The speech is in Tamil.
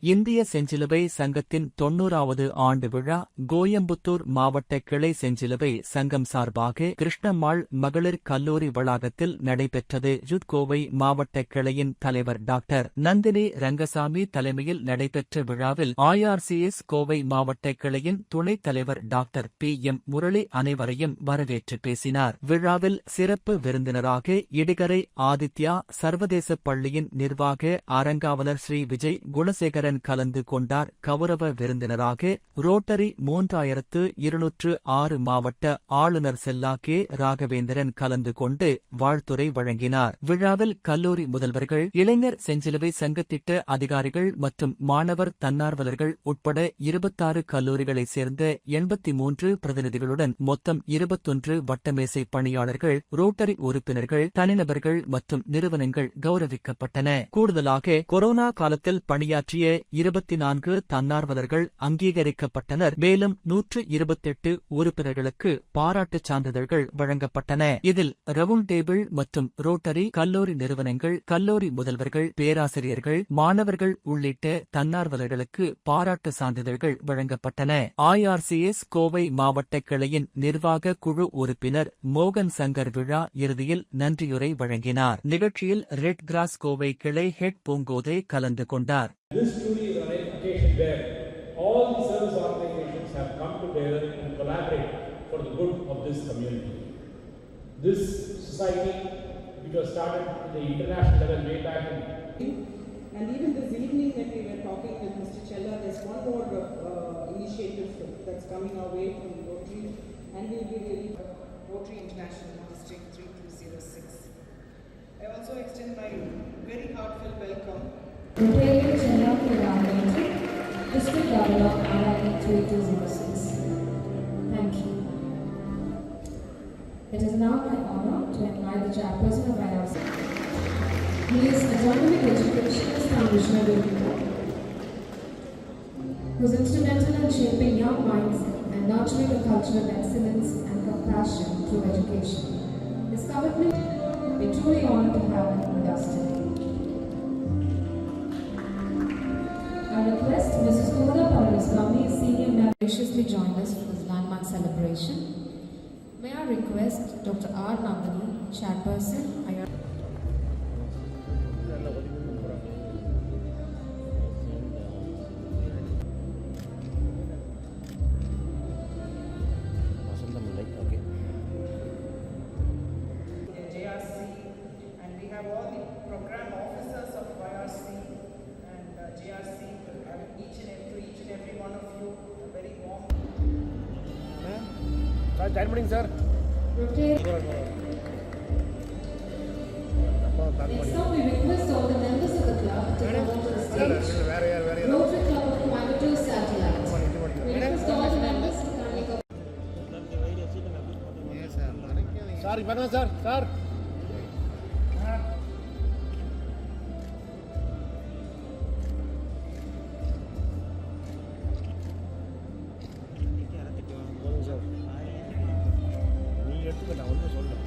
இந்திய செஞ்சிலுவை சங்கத்தின் தொன்னூறாவது ஆண்டு விழா கோயம்புத்தூர் மாவட்ட கிளை செஞ்சிலுவை சங்கம் சார்பாக கிருஷ்ணம்மாள் மகளிர் கல்லூரி வளாகத்தில் நடைபெற்றது. ஜுத்கோவை மாவட்ட கிளையின் தலைவர் டாக்டர் நந்தினி ரங்கசாமி தலைமையில் நடைபெற்ற விழாவில் ஐஆர்சிஎஸ் கோவை மாவட்ட கிளையின் துணைத் தலைவர் டாக்டர் பி எம் முரளி அனைவரையும் வரவேற்று பேசினார். விழாவில் சிறப்பு விருந்தினராக இடிகரை ஆதித்யா சர்வதேச பள்ளியின் நிர்வாக அரங்காவலர் ஸ்ரீ விஜய் குணசேகர குணசேகரன் கலந்து கொண்டார் கௌரவ விருந்தினராக ரோட்டரி மூன்றாயிரத்து இருநூற்று ஆறு மாவட்ட ஆளுநர் செல்லா கே ராகவேந்திரன் கலந்து கொண்டு வாழ்த்துரை வழங்கினார். விழாவில் கல்லூரி முதல்வர்கள் இளைஞர் செஞ்சிலுவை சங்கத்திட்ட அதிகாரிகள் மற்றும் மாணவர் தன்னார்வலர்கள் உட்பட இருபத்தாறு கல்லூரிகளைச் சேர்ந்த எண்பத்தி மூன்று பிரதிநிதிகளுடன் மொத்தம் இருபத்தொன்று வட்டமேசை பணியாளர்கள் ரோட்டரி உறுப்பினர்கள் தனிநபர்கள் மற்றும் நிறுவனங்கள் கௌரவிக்கப்பட்டன. கூடுதலாக கொரோனா காலத்தில் பணியாற்றிய இருபத்தி நான்கு தன்னார்வலர்கள் அங்கீகரிக்கப்பட்டனர். மேலும் நூற்று இருபத்தெட்டு உறுப்பினர்களுக்கு பாராட்டுச் சான்றிதழ்கள் வழங்கப்பட்டன. இதில் ரவுண்ட் டேபிள் மற்றும் ரோட்டரி கல்லூரி நிறுவனங்கள் கல்லூரி முதல்வர்கள் பேராசிரியர்கள் மாணவர்கள் உள்ளிட்ட தன்னார்வலர்களுக்கு பாராட்டு சான்றிதழ்கள் வழங்கப்பட்டன. ஐஆர்சிஎஸ் கோவை மாவட்ட கிளையின் நிர்வாக குழு உறுப்பினர் மோகன் சங்கர் விழா இறுதியில் நன்றியுரை வழங்கினார். நிகழ்ச்சியில் ரெட் கிராஸ் கோவை கிளை ஹெட் பூங்கோதை கலந்து கொண்டார். This truly is an occasion where all the service organizations have come together and collaborate for the good of this community. This society, which was started at the international level way back in And even this evening when we were talking with Mr. Chella, there's one more uh, initiative that's coming our way from Rotary and we'll be really Rotary International District 3206. I also extend my very heartfelt welcome Rotarian Chennai Kiramantri, District Governor RI 3206. Thank you. It is now my honor to invite the chairperson of IRC. He is a dynamic educationist and visionary leader who is instrumental in shaping young minds and nurturing a culture of excellence and compassion through education. His commitment, we truly honor to have him with us today. Mr. is Senior Member graciously joined us for this landmark celebration. May I request Dr. R. Nandini, Chairperson, IR we have all the come onto the stage. வேற யார் வேற யார் Rotary Club of எடுத்துக்க நான் ஒன்றும் சொல்ல